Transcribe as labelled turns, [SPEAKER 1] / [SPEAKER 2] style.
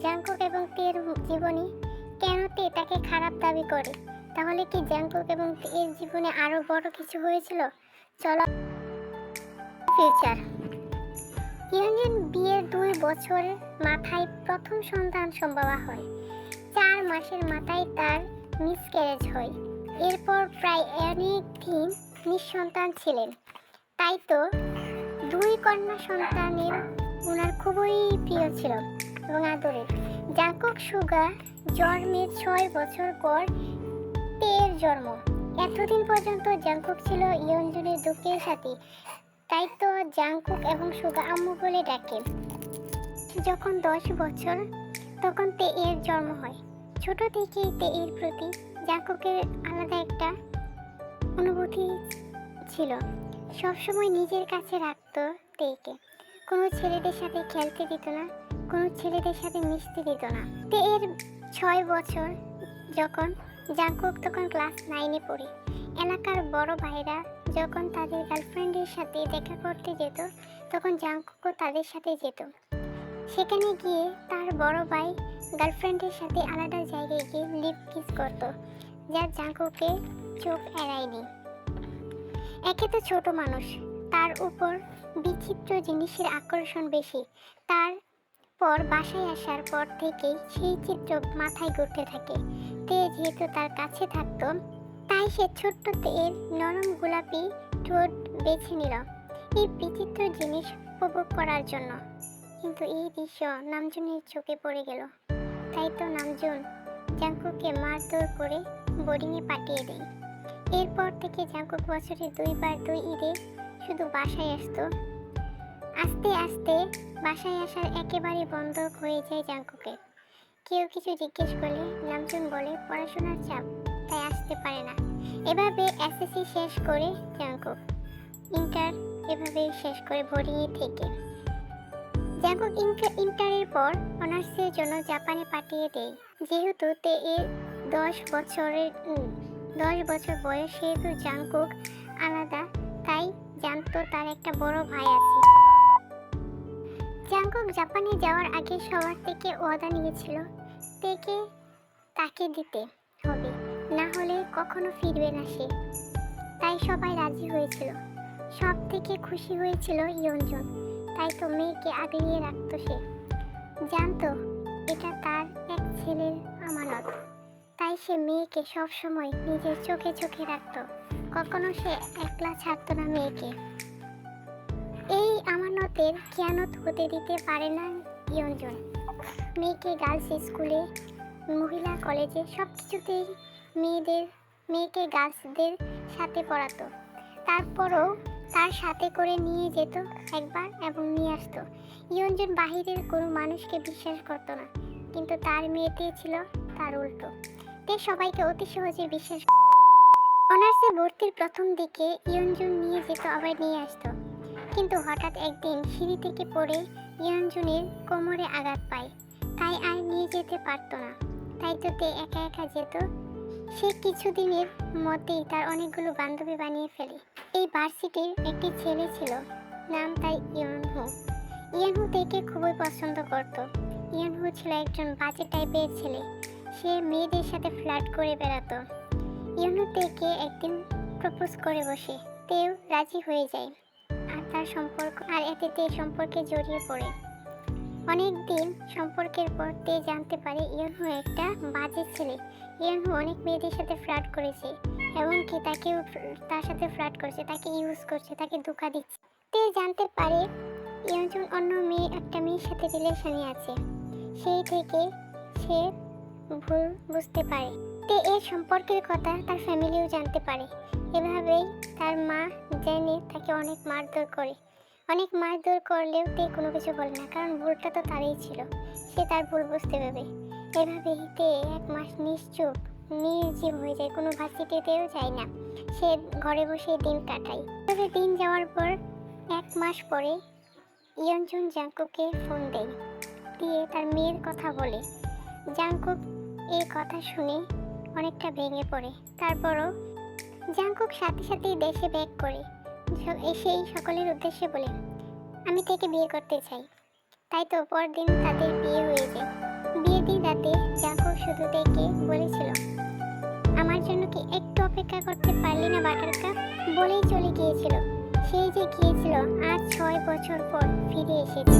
[SPEAKER 1] Jungkook এবং তের জীবনী কেন তে তাকে খারাপ দাবি করে? তাহলে কি জাংকুক এবং এর জীবনে আরও বড় কিছু হয়েছিল? চলো ফিউচার ইউনিয়ন বিয়ের দুই বছরের মাথায় প্রথম সন্তান সম্ভবা হয়। চার মাসের মাথায় তার মিসক্যারেজ হয়। এরপর প্রায় অনেক দিন নিঃসন্তান ছিলেন। তাই তো দুই কন্যা সন্তানের ওনার খুবই প্রিয় ছিল। এবং আদরের জাকক সুগা জন্মের ছয় বছর পর তের জন্ম। এতদিন পর্যন্ত জাংকুক ছিল ইয়ঞ্জনের দুঃখের সাথে। তাই তো জাংকুক এবং সুগা আম্মু বলে ডাকে। যখন দশ বছর, তখন তে এর জন্ম হয়। ছোট থেকেই তে এর প্রতি জাংকুকের আলাদা একটা অনুভূতি ছিল। সবসময় নিজের কাছে রাখতো তেকে। কোনো ছেলেদের সাথে খেলতে দিত না, কোনো ছেলেদের সাথে মিশতে দিত না। তে এর ছয় বছর যখন জাংকুক তখন ক্লাস নাইনে পড়ে। এলাকার বড় ভাইরা যখন তাদের গার্লফ্রেন্ডের সাথে দেখা করতে যেত, তখন জাঙ্কুকও তাদের সাথে যেত। সেখানে গিয়ে তার বড় ভাই গার্লফ্রেন্ডের সাথে আলাদা জায়গায় গিয়ে লিপ কিস করত, যা জাংকুকে চোখ এড়ায়নি। একে তো ছোট মানুষ তার উপর বিচিত্র জিনিসের আকর্ষণ বেশি। তার পর বাসায় আসার পর থেকেই সেই চিত্র মাথায় ঘুরতে থাকে। তে যেহেতু তার কাছে থাকতো, তাই সে ছোট্ট তের নরম গোলাপি ঠোঁট বেছে নিল এই বিচিত্র জিনিস উপভোগ করার জন্য। কিন্তু এই দৃশ্য নামজুনের চোখে পড়ে গেল। তাই তো নামজুন জাঙ্কুকে মারধর করে বোর্ডিংয়ে পাঠিয়ে দেয়। এরপর থেকে জাঙ্কুক বছরে দুইবার দুই ঈদে শুধু বাসায় আসতো। আস্তে আস্তে বাসায় আসার একেবারে বন্ধ হয়ে যায় জাঙ্কুকের কেউ কিছু জিজ্ঞেস করলে নামজন বলে, পড়াশোনার চাপ, তাই আসতে পারে না। এভাবে এসএসসি শেষ করে জাঙ্কুক ইন্টার এভাবে শেষ করে বোর্ডিংয়ে থেকে। জাঙ্কুক ইন্টার- ইন্টারের পর অনার্সের জন্য জাপানে পাঠিয়ে দেয়। যেহেতু তে এর দশ বছরের দশ বছর বয়স, সেহেতু জাঙ্কুক আলাদা জানতো তার একটা বড় ভাই আছে। জাঙ্কুক জাপানে যাওয়ার আগে সবার থেকে ওয়াদা নিয়েছিল তেকে তাকে দিতে হবে, না হলে কখনো ফিরবে না সে। তাই সবাই রাজি হয়েছিল। সব থেকে খুশি হয়েছিল ইয়ঞ্জন তাই তো মেয়েকে আগলিয়ে রাখতো সে। জানতো, এটা তার এক ছেলের আমানত। তাই সে মেয়েকে সবসময় নিজের চোখে চোখে রাখতো। কখনো সে একলা ছাড়তো না মেয়েকে। এই আমানতের খেয়ানত হতে দিতে পারে না ইয়ঞ্জন। মেয়েকে গার্লস স্কুলে, মহিলা কলেজে সব কিছুতেই মেয়েদের, মেয়েকে গার্লসদের সাথে পড়াতো। তারপরও তার সাথে করে নিয়ে যেত একবার এবং নিয়ে আসতো। ইয়ঞ্জন বাহিরের কোনো মানুষকে বিশ্বাস করতো না, কিন্তু তার মেয়েতে ছিল তার উল্টো। তে সবাইকে অতি সহজে বিশ্বাস অনার্সে ভর্তির প্রথম দিকে ইয়ঞ্জন নিয়ে যেত, আবার নিয়ে আসতো। কিন্তু হঠাৎ একদিন সিঁড়ি থেকে পড়ে ইয়ঞ্জনের কোমরে আঘাত পায়। তাই আর নিয়ে যেতে পারতো না। তাই তো একা একা যেত। সে কিছুদিনের মধ্যেই তার অনেকগুলো বান্ধবী বানিয়ে ফেলে। এই ভার্সিটির একটি ছেলে ছিল, নাম তাই ইয়নহু। ইয়নহু তেকে খুবই পছন্দ করত। ইয়নহু ছিল একজন বাজে টাইপের ছেলে। সে মেয়েদের সাথে ফ্ল্যাট করে বেড়াতো। ইয়নহু তেকে একদিন প্রপোজ করে বসে, তেও রাজি হয়ে যায়। আর তার সম্পর্ক, আর এতে তে সম্পর্কে জড়িয়ে পড়ে। অনেক দিন সম্পর্কের পর তে জানতে পারে ইয়নহু একটা বাজে ছেলে। ইয়নহু অনেক মেয়েদের সাথে ফ্লার্ট করেছে এমনকি তাকেও তার সাথে ফ্লার্ট করছে, তাকে ইউজ করছে, তাকে ধোকা দিচ্ছে। তে জানতে পারে ইয়নজন অন্য মেয়ে, একটা মেয়ের সাথে রিলেশনে আছে। সেই থেকে সে ভুল বুঝতে পারে। তে এর সম্পর্কের কথা তার ফ্যামিলিও জানতে পারে। এভাবেই তার মা জেনে তাকে অনেক মারধর করে। অনেক মারধর করলেও তে কোনো কিছু বলে না, কারণ ভুলটা তো তারই ছিল। সে তার ভুল বুঝতে পারবে। এভাবেই তে এক মাস নিশ্চুপ, নির্জীব হয়ে যায়। কোনো ভার্সিটিতেও যায় না। সে ঘরে বসে দিন কাটায়। তবে দিন যাওয়ার পর এক মাস পরে ইয়ঞ্জন জাঙ্কুকে ফোন দেয়। দিয়ে তার মেয়ের কথা বলে। জাঙ্কুক এই কথা শুনে অনেকটা ভেঙে পড়ে। তারপরও জাংকুক সাথে সাথেই দেশে ব্যাগ করে। এসেই সকলের উদ্দেশ্যে বলে, আমি তাকে বিয়ে করতে চাই। তাই তো পরদিন তাদের বিয়ে হয়ে যায়। বিয়ে দিন রাতে জাংকুক শুধু দেখে বলেছিল, আমার জন্য কি একটু অপেক্ষা করতে পারলি না বাটার কাপ বলেই চলে গিয়েছিল। সেই যে গিয়েছিল, আজ ছয় বছর পর ফিরে এসেছে।